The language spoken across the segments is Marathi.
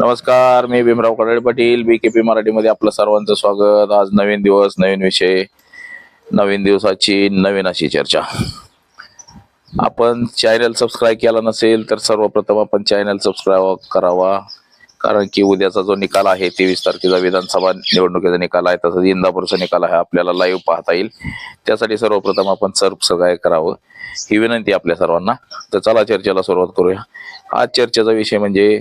नमस्कार मी Bhimrao Kadale Patil B K P मराठीमध्ये आपलं सर्वांचं स्वागत. आज नवीन दिवस नवीन विषय नवीन दिवसाची नवीन अशी चर्चा. आपण चॅनल सबस्क्राईब केला नसेल तर सर्वप्रथम आपण चॅनल सबस्क्राईब करावा. कारण की उद्याचा जो निकाल आहे तेवीस तारखेचा विधानसभा निवडणुकीचा निकाल आहे तसंच इंदापूरचा निकाल आहे आपल्याला लाईव्ह पाहता येईल. त्यासाठी सर्वप्रथम आपण सबस्क्राईब करावं. ही विनंती आपल्या सर्वांना. तर चला चर्चेला सुरुवात करूया. आज चर्चेचा विषय म्हणजे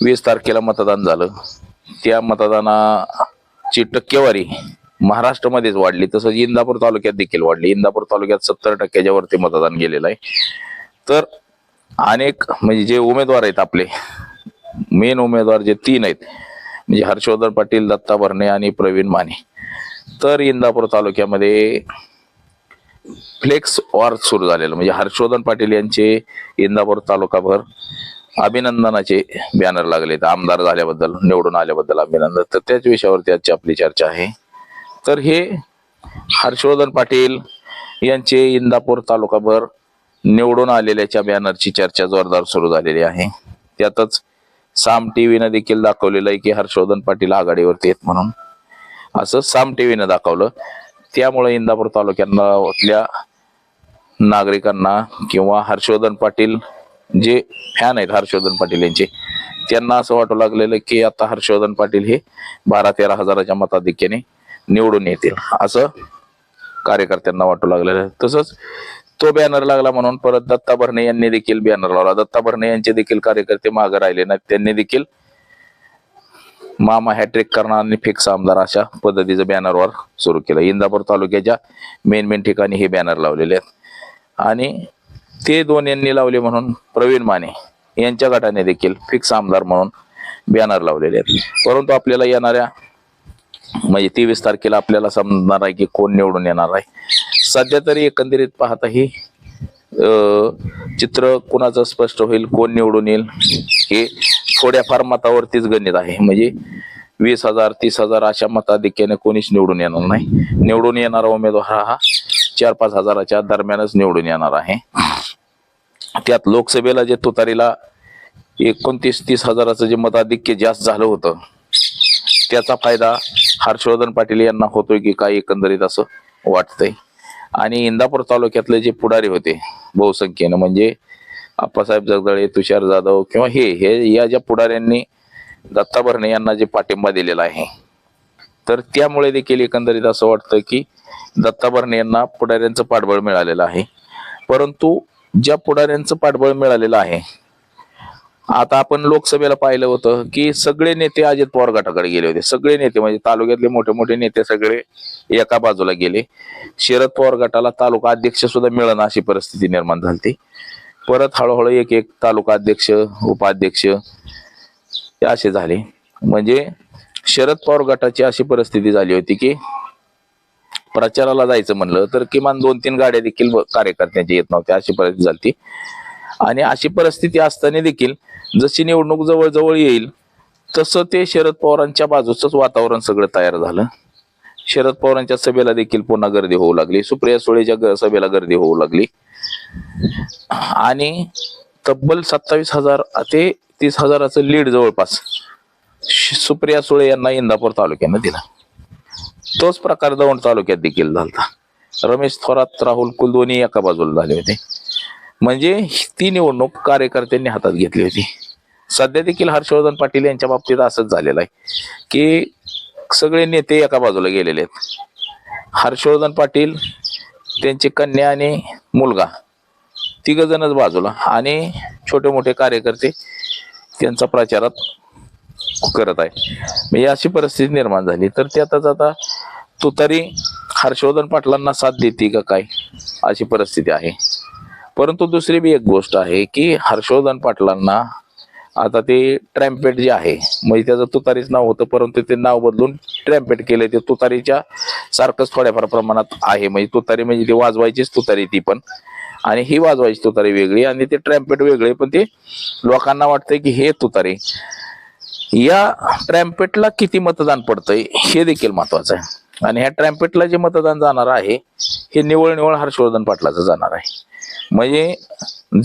वीस तारखेला मतदान झालं. त्या मतदानाची टक्केवारी महाराष्ट्रामध्येच वाढली. तसंच इंदापूर तालुक्यात देखील वाढली. इंदापूर तालुक्यात सत्तर टक्क्याच्या वरती मतदान गेलेलं आहे. तर अनेक म्हणजे जे उमेदवार आहेत आपले मेन उमेदवार जे तीन आहेत म्हणजे हर्षवर्धन पाटील दत्ता भरणे आणि प्रवीण माने. तर इंदापूर तालुक्यामध्ये फ्लेक्स वॉर सुरू झालेलं. म्हणजे हर्षवर्धन पाटील यांचे इंदापूर तालुकाभर अभिनंदनाचे बॅनर लागले आमदार झाल्याबद्दल निवडून आल्याबद्दल अभिनंदन. तर त्याच विषयावरती आजची आपली चर्चा आहे. तर हे हर्षवर्धन पाटील यांचे इंदापूर तालुकाभर निवडून आलेल्याच्या बॅनरची चर्चा जोरदार सुरू झालेली आहे. त्यातच साम टीव्हीनं देखील दाखवलेलं आहे की हर्षवर्धन पाटील आघाडीवरती आहेत म्हणून. असं साम टीव्हीनं दाखवलं. त्यामुळे इंदापूर तालुक्यांना नागरिकांना किंवा हर्षवर्धन पाटील जे फॅन आहेत हर्षवर्धन पाटील यांचे त्यांना असं वाटू लागलेलं की आता हर्षवर्धन पाटील हे बारा तेरा हजाराच्या मताधिक्याने निवडून येतील असं कार्यकर्त्यांना वाटू लागलेलं तसंच तो बॅनर लागला म्हणून परत दत्ता भरणे यांनी देखील बॅनर लावला. दत्ता भरणे यांचे देखील कार्यकर्ते मागे राहिले नाहीत. त्यांनी देखील मामा हॅट्रिक करणार आणि फिक्स आमदार अशा पद्धतीचं बॅनरवर सुरू केलं. इंदापूर तालुक्याच्या मेन मेन ठिकाणी हे बॅनर लावलेले आहेत. आणि ते दोन यांनी लावले म्हणून प्रवीण माने यांच्या गटाने देखील फिक्स आमदार म्हणून बॅनर लावलेले आहेत. परंतु आपल्याला येणाऱ्या म्हणजे तेवीस तारखेला आपल्याला समजणार आहे की कोण निवडून येणार आहे. सध्या तरी एकंदरीत पाहता ही चित्र कुणाचं स्पष्ट होईल कोण निवडून येईल हे थोड्याफार मतावरतीच गणित आहे. म्हणजे वीस हजार तीस हजार अशा मताधिक्याने कोणीच निवडून येणार नाही. निवडून येणारा उमेदवार हा चार पाच हजाराच्या दरम्यानच निवडून येणार आहे. त्यात लोकसभेला जे तुतारीला एकोणतीस तीस हजाराचं जे मताधिक्य जास्त झालं होतं त्याचा फायदा हर्षवर्धन पाटील यांना होतोय की काय एकंदरीत असं वाटतंय. आणि इंदापूर तालुक्यातले जे पुढारी होते बहुसंख्येनं म्हणजे आप्पासाहेब जगदळे तुषार जाधव किंवा हे हे या ज्या पुढाऱ्यांनी दत्ता भरणे यांना जे पाठिंबा दिलेला आहे तर त्यामुळे देखील एकंदरीत असं वाटतं की दत्ता भरणे यांना पुढाऱ्यांचं पाठबळ मिळालेलं आहे. परंतु ज्या पुढाऱ्यांचं पाठबळ मिळालेलं आहे. आता आपण लोकसभेला पाहिलं होतं की सगळे नेते अजित पवार गटाकडे गेले होते. सगळे नेते म्हणजे तालुक्यातले मोठे मोठे नेते सगळे एका बाजूला गेले. शरद पवार गटाला तालुका अध्यक्ष सुद्धा मिळणं अशी परिस्थिती निर्माण झाली. परत हळूहळू एक एक तालुका अध्यक्ष उपाध्यक्ष हे असे झाले. म्हणजे शरद पवार गटाची अशी परिस्थिती झाली होती की प्रचाराला जायचं म्हणलं तर किमान दोन तीन गाड्या देखील कार्यकर्त्यांची येत नव्हत्या अशी परिस्थिती झाली आणि अशी परिस्थिती असताना देखील जशी निवडणूक जवळजवळ येईल तसं ते शरद पवारांच्या बाजूचंच वातावरण सगळं तयार झालं. शरद पवारांच्या सभेला देखील पुन्हा गर्दी होऊ लागली. सुप्रिया सुळेच्या ग- सभेला गर्दी होऊ लागली. आणि तब्बल सत्तावीस हजार ते तीस हजाराचं लीड जवळपास श- सुप्रिया सुळे यांना इंदापूर तालुक्यानं दिला. तोच प्रकार दौंड तालुक्यात देखील झाला रमेश थोरात राहुल कुलदोनी एका बाजूला झाले होते. म्हणजे ती निवडणूक कार्यकर्त्यांनी हातात घेतली होती. सध्या देखील हर्षवर्धन पाटील यांच्या बाबतीत असंच झालेलं आहे की सगळे नेते एका बाजूला गेलेले आहेत. हर्षवर्धन पाटील त्यांची कन्या आणि मुलगा तिघ जणच बाजूला आणि छोटे मोठे कार्यकर्ते त्यांचा प्रचारात करत आहे म्हणजे अशी परिस्थिती निर्माण झाली. तर त्यातच आता तुतारी हर्षवर्धन पाटलांना साथ देते का काय? अशी परिस्थिती आहे. परंतु दुसरी बी एक गोष्ट आहे की हर्षवर्धन पाटलांना आता ते ट्रॅम्पेट जे आहे म्हणजे त्याचं तुतारीच नाव होतं परंतु ते नाव बदलून ट्रॅम्पेट केलं ते तुतारीच्या सारखंच थोड्याफार प्रमाणात आहे. म्हणजे तुतारी म्हणजे ती वाजवायचीच तुतारी ती पण. आणि ही वाजवायची तुतारी वेगळी आणि ते ट्रॅम्पेट वेगळे पण ते लोकांना वाटतंय की हे तुतारी. या ट्रॅम्पेटला किती मतदान पडतंय हे देखील महत्वाचं आहे. आणि ह्या ट्रॅम्पेटला जे मतदान जाणार आहे हे निवळ निवळ हर्षवर्धन पाटलाचं जाणार आहे. म्हणजे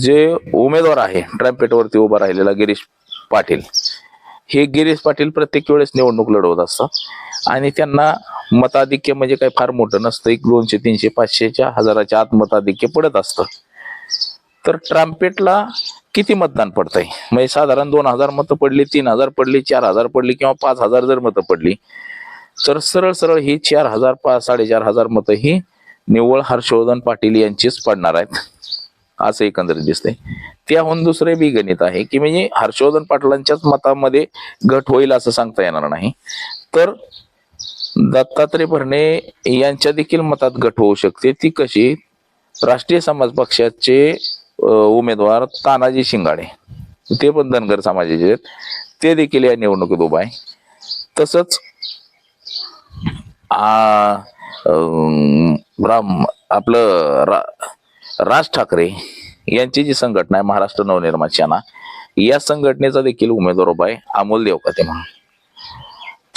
जे उमेदवार आहे ट्रॅम्पेटवरती उभा राहिलेला गिरीश पाटील हे गिरीश पाटील प्रत्येक वेळेस निवडणूक लढवत असतात. आणि त्यांना मताधिक्य म्हणजे काही फार मोठं नसतं. एक दोनशे तीनशे पाचशेच्या हजाराच्या आत मताधिक्य पडत असतं. तर ट्राम्पेटला किती मतदान पडतंय? म्हणजे साधारण दोन हजार मतं पडली तीन हजार पडली चार हजार पडली किंवा पाच हजार जर मतं पडली तर सरळ सरळ ही चार हजार पाच साडेचार हजार मतं ही निव्वळ हर्षवर्धन पाटील यांचीच पडणार आहेत. असं एकंदरीत दिसतंय. त्याहून दुसरे बी गणित आहे की म्हणजे हर्षवर्धन पाटलांच्याच मतामध्ये घट होईल असं सांगता येणार नाही. तर दत्तात्रय भरणे यांच्या देखील मतात घट होऊ शकते. ती कशी? राष्ट्रीय समाज पक्षाचे उमेदवार तानाजी शिंगाडे. ते पण धनगर समाजाचे आहेत. ते देखील या निवडणुकीत उभा आहे. तसंच आ, राम आपलं रा, राज ठाकरे यांची जी संघटना आहे महाराष्ट्र नवनिर्माण सेना या संघटनेचा देखील उमेदवार उभा आहे अमोल देवकाते म्हणून.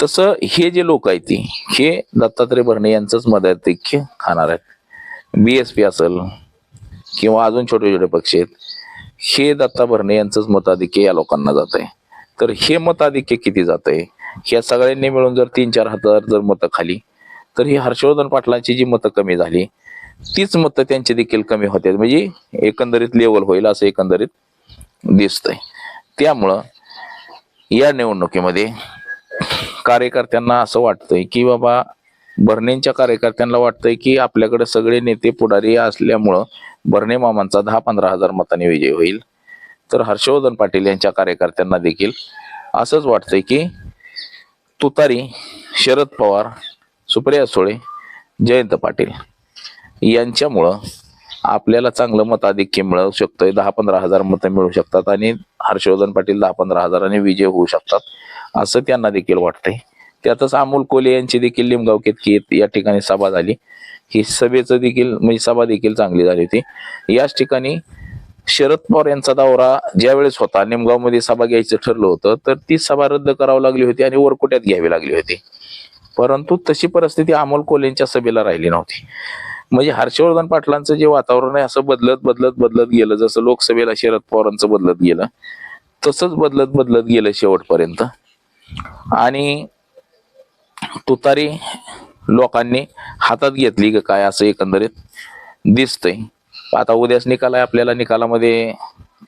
तसं हे जे लोक आहेत ती हे दत्तात्रय भरणे यांचंच मदत खाणार आहेत. बी एस पी असेल किंवा अजून छोटे छोटे पक्ष आहेत हे दत्ता भरणे यांचंच मताधिक्य या लोकांना जात आहे तर हे मताधिक्य किती जात आहे ह्या सगळ्यांनी मिळून जर तीन चार हजार जर मतं खाली तर ही हर्षवर्धन पाटलांची जी मतं कमी झाली तीच मतं त्यांची देखील कमी होते म्हणजे एकंदरीत लेवल होईल असं एकंदरीत दिसतंय. त्यामुळं या निवडणुकीमध्ये कार्यकर्त्यांना असं वाटतंय की बाबा भरणेंच्या कार्यकर्त्यांना वाटतंय की आपल्याकडे सगळे नेते पुढारी असल्यामुळं भरणे मामांचा दहा पंधरा हजार मतांनी विजय होईल. तर हर्षवर्धन पाटील यांच्या कार्यकर्त्यांना देखील असंच वाटतंय की तुतारी शरद पवार सुप्रिया सुळे जयंत पाटील यांच्यामुळं आपल्याला चांगलं मताधिक्य मिळू शकतंय. दहा पंधरा हजार मतं मिळू शकतात आणि हर्षवर्धन पाटील दहा पंधरा हजाराने विजय होऊ शकतात असं त्यांना देखील वाटतंय. त्यातच अमोल कोले यांची देखील लिमगाव केतकी या ठिकाणी सभा झाली. ही सभेचं देखील म्हणजे सभा देखील चांगली झाली होती. याच ठिकाणी शरद पवार यांचा दौरा ज्यावेळेस होता निमगावमध्ये सभा घ्यायचं ठरलं होतं तर ती सभा रद्द करावी लागली होती आणि वरकोट्यात घ्यावी लागली होती. परंतु तशी परिस्थिती अमोल कोलेंच्या सभेला राहिली नव्हती. म्हणजे हर्षवर्धन पाटलांचं जे वातावरण आहे असं बदलत बदलत बदलत गेलं. जसं लोकसभेला शरद पवारांचं बदलत गेलं तसंच बदलत बदलत गेलं शेवटपर्यंत. आणि तुतारी लोकांनी हातात घेतली का काय असं एकंदरीत दिसतंय. आता उद्याच निकाल आहे आपल्याला निकालामध्ये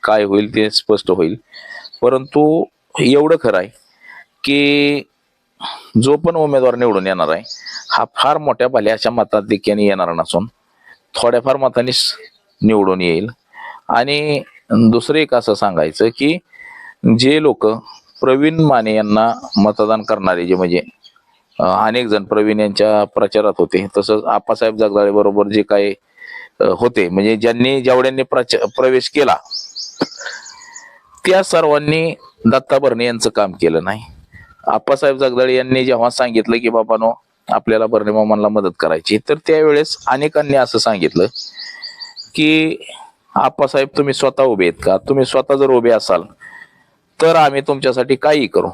काय होईल ते स्पष्ट होईल. परंतु एवढं खरं आहे की जो पण उमेदवार निवडून येणार आहे हा फार मोठ्या भल्याच्या मताधिक्याने येणार नसून थोड्याफार मतांनीच निवडून येईल. आणि दुसरं एक असं सांगायचं की जे लोक प्रवीण माने यांना मतदान करणारे जे म्हणजे अनेक जण प्रवीण यांच्या प्रचारात होते तसंच आप्पासाहेब जगदाळे बरोबर जे काही होते. म्हणजे ज्यांनी जेवढ्यांनी प्रवेश केला त्या सर्वांनी दत्ता भरणे यांचं काम केलं नाही. आप्पासाहेब जगदाळे यांनी जेव्हा सांगितलं की बाबानो आपल्याला भरणे मामांना मदत करायची तर त्यावेळेस अनेकांनी असं सांगितलं की आप्पासाहेब तुम्ही स्वतः उभे आहेत का? तुम्ही स्वतः जर उभे असाल तर आम्ही तुमच्यासाठी काही करू.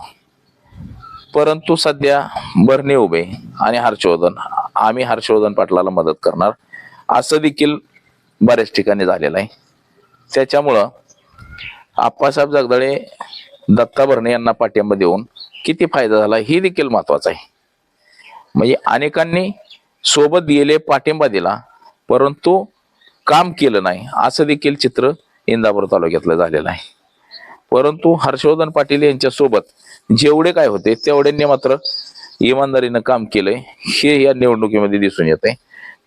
परंतु सध्या भरणे उभे आणि हर्षवर्धन आम्ही हर्षवर्धन पाटलाला मदत करणार असं देखील बऱ्याच ठिकाणी झालेलं आहे. त्याच्यामुळं आप्पासाहेब जगदळे दत्ता भरणे यांना पाठिंबा देऊन किती फायदा झाला हे देखील महत्वाचं आहे. म्हणजे अनेकांनी सोबत गेले पाठिंबा दिला परंतु काम केलं नाही असं देखील चित्र इंदापूर तालुक्यातलं झालेलं आहे. परंतु हर्षवर्धन पाटील यांच्यासोबत जेवढे काय होते तेवढ्यांनी मात्र इमानदारीनं काम केलंय हे या निवडणुकीमध्ये दिसून येते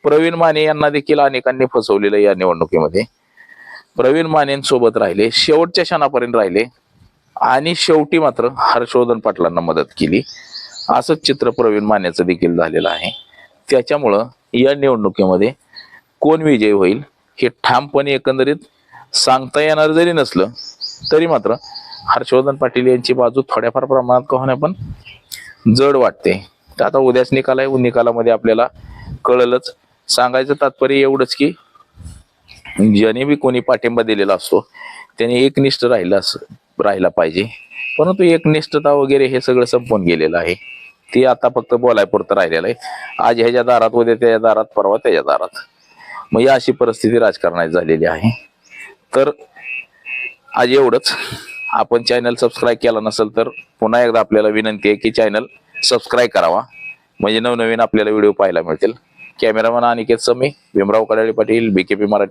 प्रवीण माने यांना देखील अनेकांनी फसवलेलं या निवडणुकीमध्ये. प्रवीण मानेंसोबत राहिले शेवटच्या क्षणापर्यंत राहिले आणि शेवटी मात्र हर्षवर्धन पाटलांना मदत केली. असंच चित्र प्रवीण मानेचं देखील झालेलं आहे. त्याच्यामुळं या निवडणुकीमध्ये कोण विजयी होईल हे ठामपणे एकंदरीत सांगता येणार जरी नसलं तरी मात्र हर्षवर्धन पाटील यांची बाजू थोड्याफार प्रमाणात का होण्या पण जड वाटते. तर आता उद्याच निकाल आहे निकालामध्ये आपल्याला कळलंच सांगायचं तात्पर्य एवढंच की ज्याने बी कोणी पाठिंबा दिलेला असतो त्याने एकनिष्ठ राहिला अस राहिला पाहिजे. परंतु एकनिष्ठता वगैरे हे सगळं संपून गेलेलं आहे. ते आता फक्त बोलायपुरतं राहिलेलं आहे. आज ह्याच्या दारात उद्या त्याच्या दारात परवा त्याच्या दारात. मग या अशी परिस्थिती राजकारणात झालेली आहे. तर आज एवढंच. आपण चॅनल सबस्क्राईब केला नसेल तर पुन्हा एकदा आपल्याला विनंती आहे की चॅनल सबस्क्राईब करावा. म्हणजे नवनवीन आपल्याला व्हिडिओ पाहायला मिळतील. Cameraman Aniket Sami Bhimrao Kadale Patil BKP Marathi.